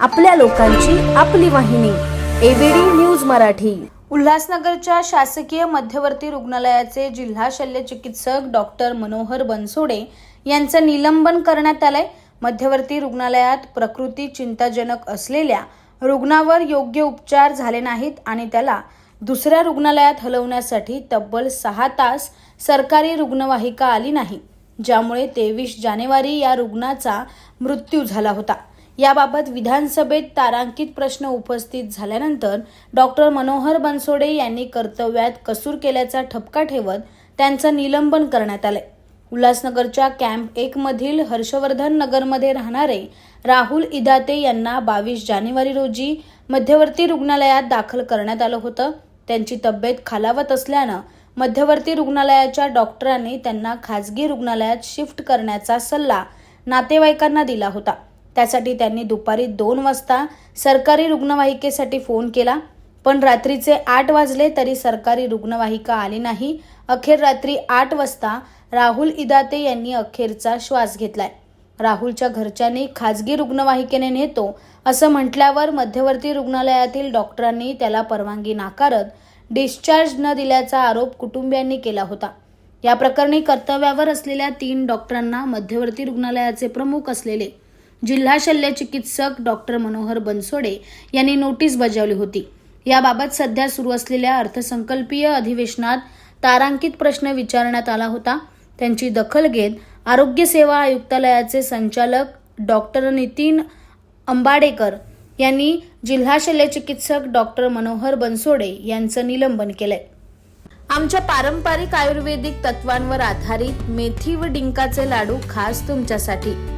आपल्या लोकांची आपली वाहिनी एबीडी न्यूज मराठी. उल्हासनगरच्या शासकीय मध्यवर्ती रुग्णालयाचे जिल्हा शल्य चिकित्सक डॉक्टर मनोहर बनसोडे यांचं निलंबन करण्यात आलंय. मध्यवर्ती रुग्णालयात प्रकृती चिंताजनक असलेल्या रुग्णावर योग्य उपचार झाले नाहीत आणि त्याला दुसऱ्या रुग्णालयात हलवण्यासाठी तब्बल सहा तास सरकारी रुग्णवाहिका आली नाही ज्यामुळे तेवीस जानेवारी या रुग्णाचा मृत्यू झाला होता. याबाबत विधानसभेत तारांकित प्रश्न उपस्थित झाल्यानंतर डॉक्टर मनोहर बनसोडे यांनी कर्तव्यात कसूर केल्याचा ठपका ठेवत त्यांचं निलंबन करण्यात आलंय. उल्हासनगरच्या कॅम्प एकमधील हर्षवर्धन नगरमध्ये राहणारे राहुल इदाते यांना बावीस जानेवारी रोजी मध्यवर्ती रुग्णालयात दाखल करण्यात आलं होतं. त्यांची तब्येत खालावत असल्यानं मध्यवर्ती रुग्णालयाच्या डॉक्टरांनी त्यांना खाजगी रुग्णालयात शिफ्ट करण्याचा सल्ला नातेवाईकांना दिला होता. त्यासाठी त्यांनी दुपारी दोन वाजता सरकारी रुग्णवाहिकेसाठी फोन केला. पण रात्रीचे आठ वाजले तरी सरकारी रुग्णवाहिका आली नाही. अखेर रात्री आठ वाजता राहुल इदाते यांनी अखेरचा श्वास घेतलाय. राहुलच्या घरच्यांनी खाजगी रुग्णवाहिकेने नेतो असं म्हटल्यावर मध्यवर्ती रुग्णालयातील डॉक्टरांनी त्याला परवानगी नाकारत डिस्चार्ज न दिल्याचा आरोप कुटुंबियांनी केला होता. या प्रकरणी कर्तव्यावर असलेल्या तीन डॉक्टरांना मध्यवर्ती रुग्णालयाचे प्रमुख असलेले जिल्हा शल्य चिकित्सक डॉक्टर मनोहर बनसोडे यांनी नोटीस बजावली होती. याबाबत सध्या सुरू असलेल्या अर्थसंकल्पीय अधिवेशनात तारांकित प्रश्न विचारण्यात आला होता. त्यांची दखल घेत आरोग्य सेवा आयुक्तालयाचे संचालक डॉक्टर नितीन अंबाडेकर यांनी जिल्हा शल्यचिकित्सक डॉक्टर मनोहर बनसोडे यांचं निलंबन केलंय. आमच्या पारंपरिक आयुर्वेदिक तत्वांवर आधारित मेथी व डिंकाचे लाडू खास तुमच्यासाठी.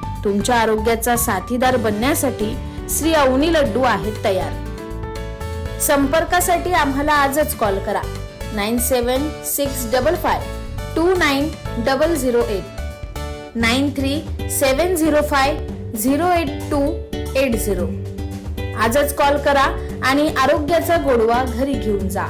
तुमच्या आरोग्याचा साथीदार बनण्यासाठी श्री अवनी लड्डू आहेत तयार. संपर्कासाठी आम्हाला आजच कॉल करा. Nine seven six double five two nine double zero eight. Nine three seven zero five zero eight two eight zero. आजच कॉल करा आणि आरोग्याचा गोडवा घरी घेऊन जा.